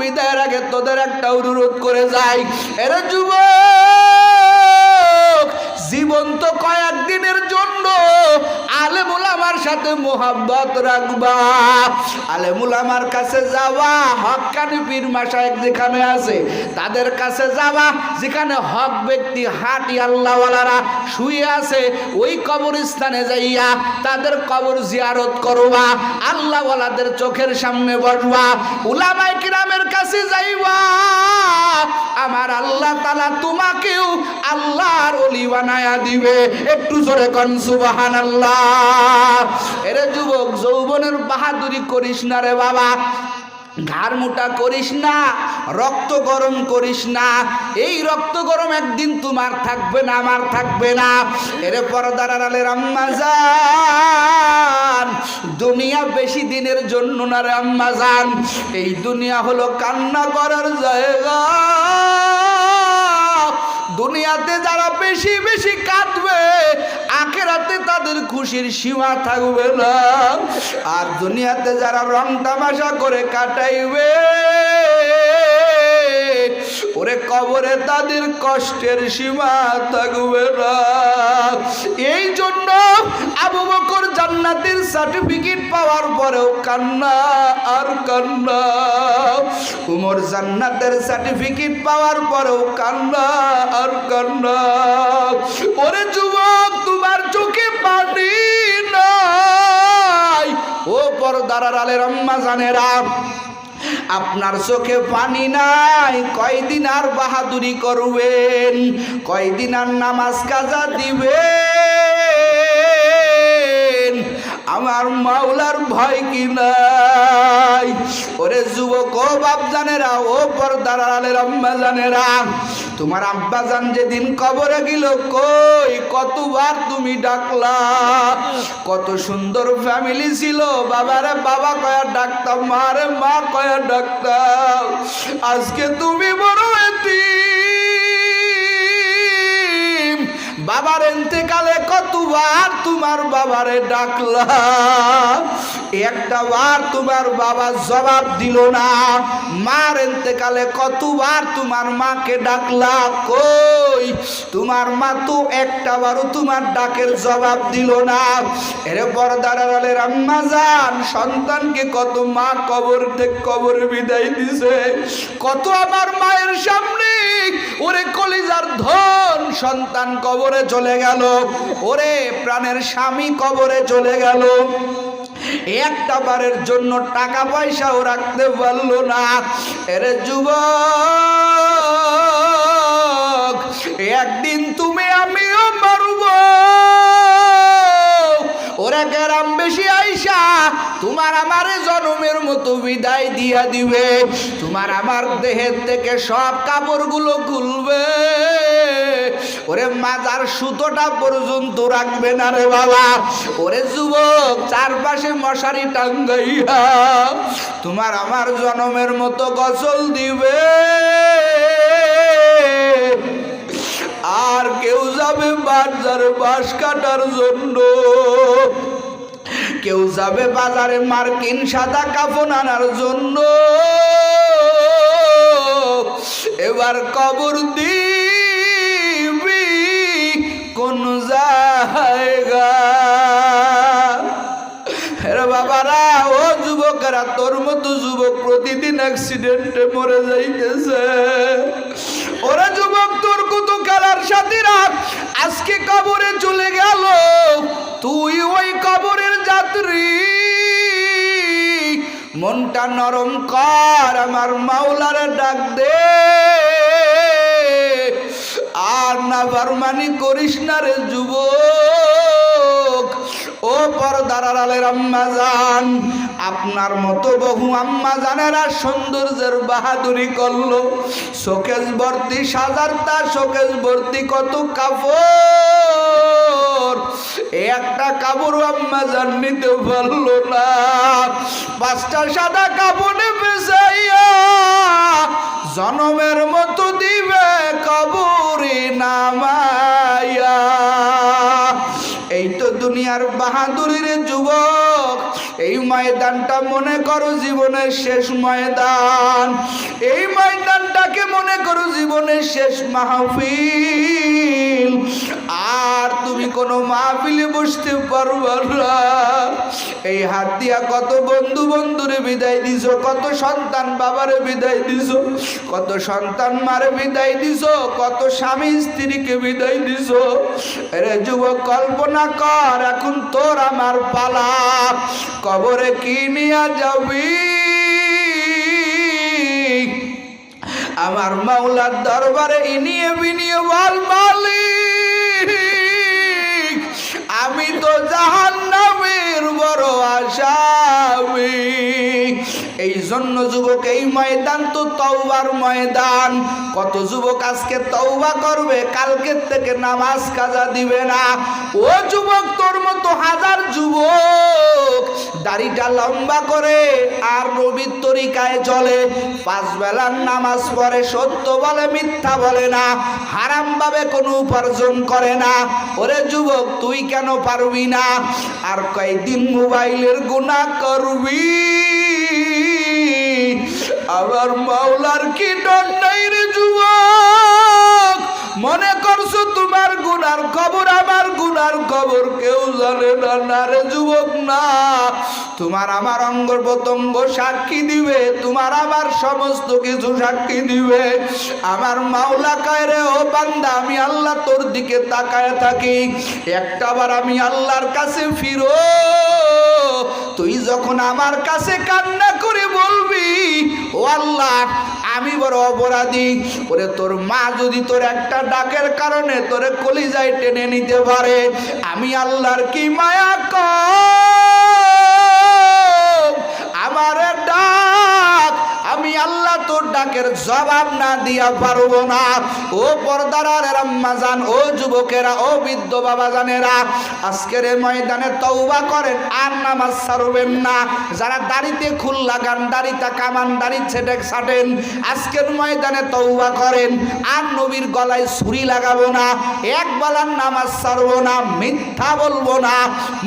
বিদায়ের আগে তোদের একটা অনুরোধ করে যাই। এর যুব জীবন তো কয়েকদিনের জন্য। আলেমুল আমার সাথে মোহাব্বত রাখবা। আলেমুল আমার কাছে যাওয়া হকানি পীর মাসায়েক যেখানে আছে, তাদের কাছে যাওয়া, যেখানে হক ব্যক্তি হাটি আল্লাহওয়ালারা শুয়ে আছে, ওই কবরস্থানে যাইয়া তাদের কবর জিয়ারত করবা, আল্লাহওয়ালাদের চোখের সামনে বসবা উলামাই কিরামের কাছে যাইবা। আমার আল্লাহ তালা তোমাকেও আল্লাহর অলি বানায়া দিবে। একটু জোরে কন সুবাহান আল্লাহ এরে যুবক, যৌবনের বাহাদুরি করিস না রে বাবা। ঘাড় মোটা করিস না, রক্ত গরম করিস না। এই রক্ত গরম একদিন তোমার থাকবে না, আমার থাকবে না। এর পরদার আলের আম্মা যান। দুনিয়া বেশি দিনের জন্য না রে আম্মা যান। এই দুনিয়া হলো কান্না করার জায়গা। দুনিয়াতে যারা বেশি বেশি কাঁদবে, আখেরাতে তাদের খুশির সীমা থাকবে না। আর দুনিয়াতে যারা রং তামাশা করে কাটাইবে কবরে তাদের কষ্টের সীমা থাকবে না। এই জন্য আবু বকর জান্নাতের সার্টিফিকেট পাওয়ার পরেও কান্না আর কান্না। উমর জান্নাতের সার্টিফিকেট পাওয়ার পরেও কান্না আর কান্না। ওরে যুবক, তোমার চোখে পানি নাই। ও পরদার আলের আম্মা জানেরা আপনার চোখে পানি নাই কয়দিন আর বাহাদুরি করবেন? কয়দিন আর নামাজ কাজা দিবেন? আমার মাওলার ভয় কি নাই? ওরে যুবক, ও বাপ জানেরা ও পর্দার আলের আম্মা জানেরা তোমার আব্বা জান যেদিন কবরে গেল, কই কতবার তুমি ডাকলা? কত সুন্দর ফ্যামিলি ছিল, বাবারে বাবা কয়া ডাকতাম, মারে মা কয়া ডাকতাম, আজকে তুমি বড় বাবার এতেকালে কতবার তোমার বাবারে ডাকলাম? একটা বার তোমার বাবা জবাব দিল না। মার এতেকালে কতবার তোমার মাকে ডাকলা কই? তোমার মা তো একটা বারও তোমার ডাকের জবাব দিল না। এরে বরদারের আম্মা যান, সন্তানকে কত মা কবর থেকে কবর বিদায় দিছে। কত আমার মায়ের সামনে, ওরে কলিজার ধন, সন্তান কবরে চলে গেল। ওরে প্রাণের স্বামী কবরে চলে গেল। একটা বারের জন্য টাকা পয়সাও রাখতে পারল না। এরে যুবক একদিন তুমি আমিও মারব। ওরা, গ্রাম বেশি আইসা, তোমার আমার জনমের মতো বিদায় দিয়া দিবে। তোমার আমার দেহের থেকে সব কাপড়গুলো খুলবে। ওরে, মাজার সুতোটা পর্যন্ত রাখবে না রে বাবা। ওরে, যুবক, চারপাশে মশারি টাঙ্গাইয়া তোমার আমার জনমের মতো গসল দিবে। আর কেউ যাবে বাজার বাস কাটার জন্য। কেউ যাবে বাজারে মার্কিন সাদা কাফন আনার জন্য। এবার কবর দিবি কোন জায়গা? বাবারা, ও যুবকেরা, তোর মতো যুবক প্রতিদিন অ্যাক্সিডেন্টে মরে যাইতেছে। ওরা যুবক, তোর কালার সাথীরা, আজকে কবরে চলে গেল। তুই ওই কবরের যাত্রী। মনটা নরম কর, আমার মাওলারে ডাক দে। আর না বারমানি করিস না রে যুবক। ও পরদার আলের আম্মা জান আপনার মতো বহু আম্মা জানেরা সৌন্দর্যের বাহাদুরি করল। শোকেজ ভর্তি সাজারটা শোকেজ ভর্তি কত কাপড়। একটা কাপড় আম্মা জান নিতে পারল না। পাঁচটা সাদা কাপড়ে বেসাইয়া জনমের মতো দিবে কবরে নামাইয়া। এই তো দুনিয়ার বাহাদুরির যুবক, এই ময়দানটা মনে করো জীবনের শেষ ময়দান। এই ময়দানটাকে মনে করো জীবনের শেষ মাহফিল। কোনো মাহফিলে বসতে পারবা না। এই হাত দিয়া কত বন্ধু বন্ধুরে বিদায় দিছ, কত সন্তান বাবারে বিদায় দিছ, কত সন্তান মারে বিদায় দিছ, কত স্বামী স্ত্রীকে বিদায় দিছ। এরে যুবক, কল্পনা কর, এখন তোর আমার পালা। কবরে কি নিয়ে যাবি? আমার মাওলার দরবারে ইনিয়ে বিনিয়ে বল মালিক। আমি তো জাহান নামের বড় আসামি। এই জন্য যুবক, এই ময়দান তো তওবার ময়দান। কত যুবক আজকে তওবা করবে, কালকের থেকে নামাজ কাজা দিবে না। ও যুবক, তোর মতো হাজার যুবক দাড়িটা লম্বা করে আর নবীর তরিকায় চলে। পাঁচ বেলার নামাজ পড়ে, সত্য বলে, মিথ্যা বলে না। হারাম ভাবে কোনো উপার্জন করে না। ওরে যুবক, তুই কেন পারবি না? আর কয়েকদিন মোবাইলের গুণা করবি? আবার মাওলার কি নাই রে যুবক? মনে করছ তোমার গুনার খবর, আমার গুনার খবর কেউ জানে না রে যুবক, না। তোমার আমার অঙ্গ প্রত্যঙ্গ সাক্ষী দিবে, তোমার আমার সমস্ত কিছু সাক্ষী দিবে। আমার মাওলা কয় রে, ও বান্দা, আমি আল্লাহ তোর দিকে তাকায় থাকি। একটাবার আমি আল্লাহর কাছে ফিরো। তুই যখন আমার কাছে কান্না করে বলবি আল্লাহ, আমি বড় অপরাধী। ওরে তোর মা যদি তোর একটা ডাকের কারণে তোরে কলিজায় টেনে নিতে পারে, আমি আল্লাহর কি মায়া কম? আমার ডাক আমি আল্লাহ তোর ডাকের জবাব না দিয়া পারব না। ও পর্দার রাম্মাজান ও যুবকেরা, ও বৃদ্ধ বাবা জানেরা, আজকের ময়দানে তওবা করেন, আর নামাজ ছাড়বেন না। যারা দাড়িতে খুল লাগান, দাড়িটা কামান, দাড়ি ছেটে ছাটেন, আজকের ময়দানে তওবা করেন, আর নবীর গলায় ছুরি লাগাবো না, এক বেলার নামাজ ছাড়বো না, মিথ্যা বলব না,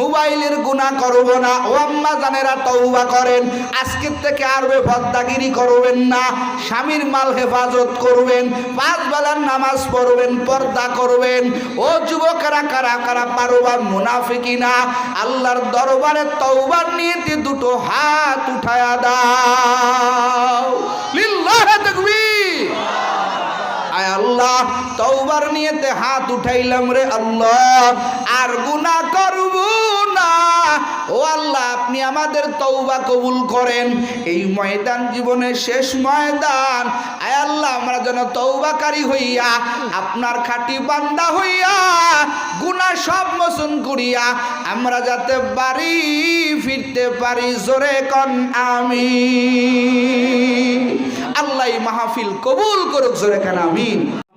মোবাইলের গুণা করব না। ও আম্মা জানেরা তওবা করেন, আজকের থেকে আর বেফদ্দাগিরি করবেন না, স্বামীর মাল হেফাজত করবেন পাঁচ বেলার নামাজ পড়বেন, পর্দা করবেন। ও যুবকেরা কারা কারা পারবা মুনাফিকি না আল্লাহর দরবারে তওবার নিয়েতে দুটো হাত উঠায়া দাও। আয় আল্লাহ, তওবার নিয়েতে হাত উঠাইলাম রে আল্লাহ। আর গুনাহ করব ও আল্লাহ, আপনি আমাদের তওবা কবুল করেন। এই ময়দান জীবনের শেষ ময়দান। আয় আল্লাহ, আমরা যেন তওবাকারী হইয়া, আপনার খাঁটি বান্দা হইয়া, গুনাহ সব মোচন করিয়া, আমরা যাতে বাড়ি ফিরতে পারি, জোরে কন আমি আল্লাহ মাহফিল কবুল করুক, জোরে কান, আমিন।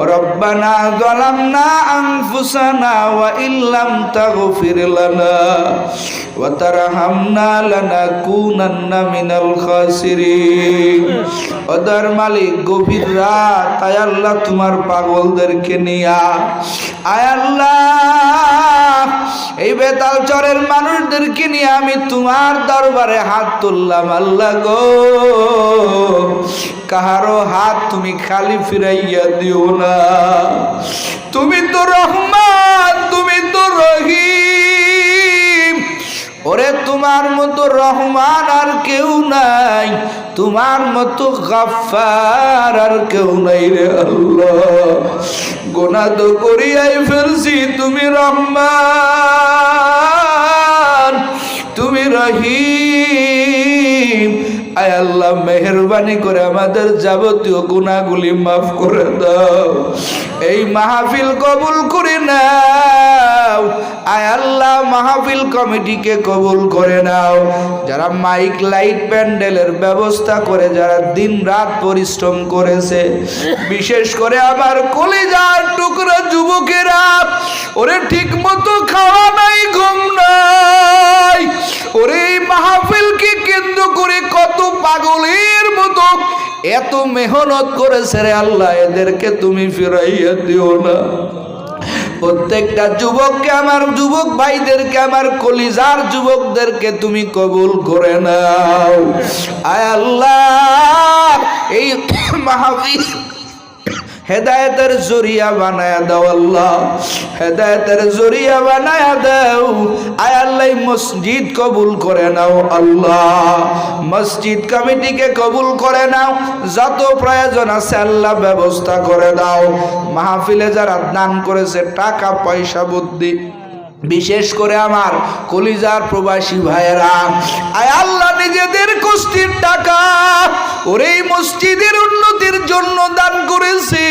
ربنا ظلمنا أنفسنا وإن لم تغفر لنا وترحمنا لنكونن من الخاسرين ওদের মালিক গভীর রাত আয় আল্লাহ তোমার পাগলদেরকে নিয়া আয় আল্লাহ এই বেতাল চরের মানুষদেরকে নিয়ে আমি তোমার দরবারে হাত তুললাম আল্লাহ গো কাহারো হাত তুমি খালি ফিরাইয়া দিও না। তুমি তো রহমান, তুমি তো রহিম। ওরে, তোমার মতো রহমান আর কেউ নাই। তোমার মতো গাফার আর কেউ নাই রে আল্লাহ। গোনা তো করিয়াই ফেলছি, তুমি রহমান, তুমি রহিম। আয় আল্লাহ, মেহরবানি করে আমাদের যাবতীয় গুণাগুলি মাফ করে দাও। এই মাহফিল কবুল করে নাও। আয় আল্লাহ, মাহফিল কমিটিকে কবুল করে নাও। যারা মাইক, লাইট, প্যান্ডেলের ব্যবস্থা করে, যারা দিন রাত পরিশ্রম করেছে, বিশেষ করে আমার কলিজার টুকরা এত মেহনত করেছে রে আল্লাহ এদেরকে তুমি ফিরাইয়া দিও না। প্রত্যেকটা যুবককে আমার যুবক ভাইদেরকে, আমার কলিজার যুবকদেরকে তুমি কবুল করে নাও। আয় আল্লাহ, এই মাহফিল হেদায়তের জরিয়া বানায়া দাও আল্লাহ। হেদায়তের জরিয়া বানায়া দাও। আয় আল্লাহ মসজিদ কবুল করে নাও আল্লাহ। মসজিদ কমিটিকে কবুল করে নাও। যত প্রয়োজন আছে আল্লাহ ব্যবস্থা করে দাও। মাহফিলে যারা দান করেছে, টাকা, পয়সা, বুদ্ধি, বিশেষ করে আমার কলিজার প্রবাসী ভাইয়েরা। আয় আল্লাহ, নিজেদের কষ্টের টাকা ওরে মসজিদের উন্নতির জন্য দান করেছি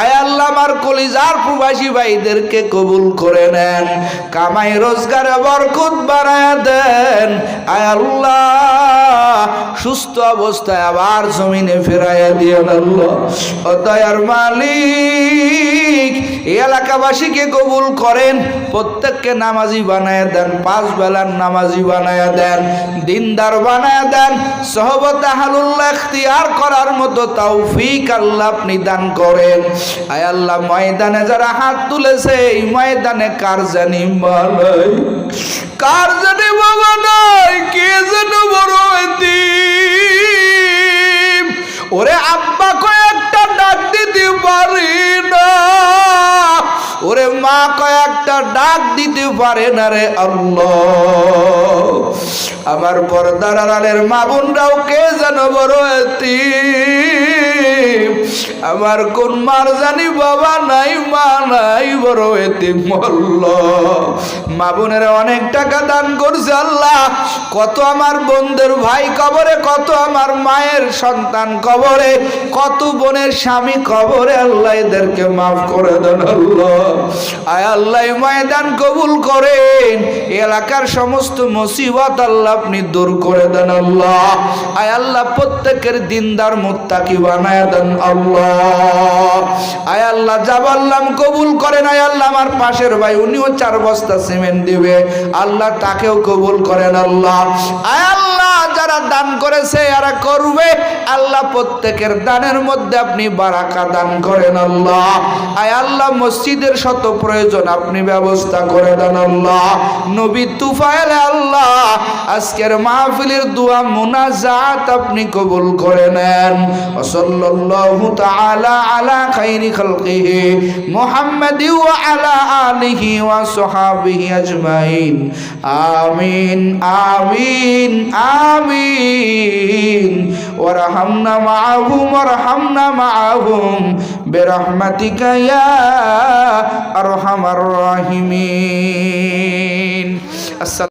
আয় আল্লাহ, আমার কলিজার প্রবাসী ভাইদেরকে কবুল করে নেন, কামাই রোজগারে বরকত বাড়ায় দেন। আয় আল্লাহ, সুস্থ অবস্থায় আবার জমিনে ফেরাইয়া দিয়ে আল্লাহ। ও দয়ার মালিক এই এলাকাবাসীকে কবুল করেন, প্রত্যেককে নামাজি বানায় দেন, পাঁচ বেলার নামাজি বানায় দেন, দিনদার বানায় দেন, সহবত হালুল্লাহ ইখতিয়ার করার মতো তৌফিক আল্লাহ আপনি দান করেন। আয় আল্লাহ, ময়দানে যারা হাত তুলেছে, এই ময়দানে কার জানি মা কার জানি বাবা নাই? কে যেন বড় ওরে আব্বা ওরে মা কয়েকটা ডাক দিতে পারে না রে আল্লাহ। আমার পর্দার আড়ালের মা বোনরাও কে যেন বড় আমার কোন মার জানি বাবা নাই, মা নাই, বড় এতিম মল্ল। মা বোনের অনেক টাকা দান করছে আল্লাহ। কত আমার বন্ধুর ভাই কবরে, কত আমার মায়ের সন্তান কবরে, কত বোনের স্বামী কবরে। আল্লাহ এদেরকে মাফ করে দেন আল্লাহ। আয় আল্লাহ ময়দান কবুল করেন। এলাকার সমস্ত মুসিবত আল্লাহ আপনি দূর করে দেন আল্লাহ। আয় আল্লাহ, প্রত্যেকের দিনদার মুত্তাকি বানায় দেন আল্লাহ। আয় আল্লাহ যা বললাম কবুল করেন আয় আল্লাহ আমার পাশের ভাই, উনিও চার বস্তা সিমেন্ট দিবে। আল্লাহ তাকেও কবুল করেন, আল্লাহ। আল্লাহ, যারা দান করেছে, এরা করবে। আল্লাহ প্রত্যেকের দানের মধ্যে আপনি বারাকা দান করেন, আল্লাহ। আয় আল্লাহ, মসজিদের শত প্রয়োজন, আপনি ব্যবস্থা করে দেন, আল্লাহ। নবী তুফাইল আল্লাহ, আজকের মাহফিলের দোয়া মুনাজাত আপনি কবুল করে নেন। সাল্লাল্লাহু তাআলা আলা খাইরি খালকিহি মুহাম্মাদি আলা আলিহি ওয়া সাহাবিহি আজমাইন। আমিন আমিন আমিন। ওয়ারহামনা মাআহুম ওয়ারহামনা মাআহুম। বিরহমাতিকা ইয়া আরহামার রাহিমিন। আসসালামু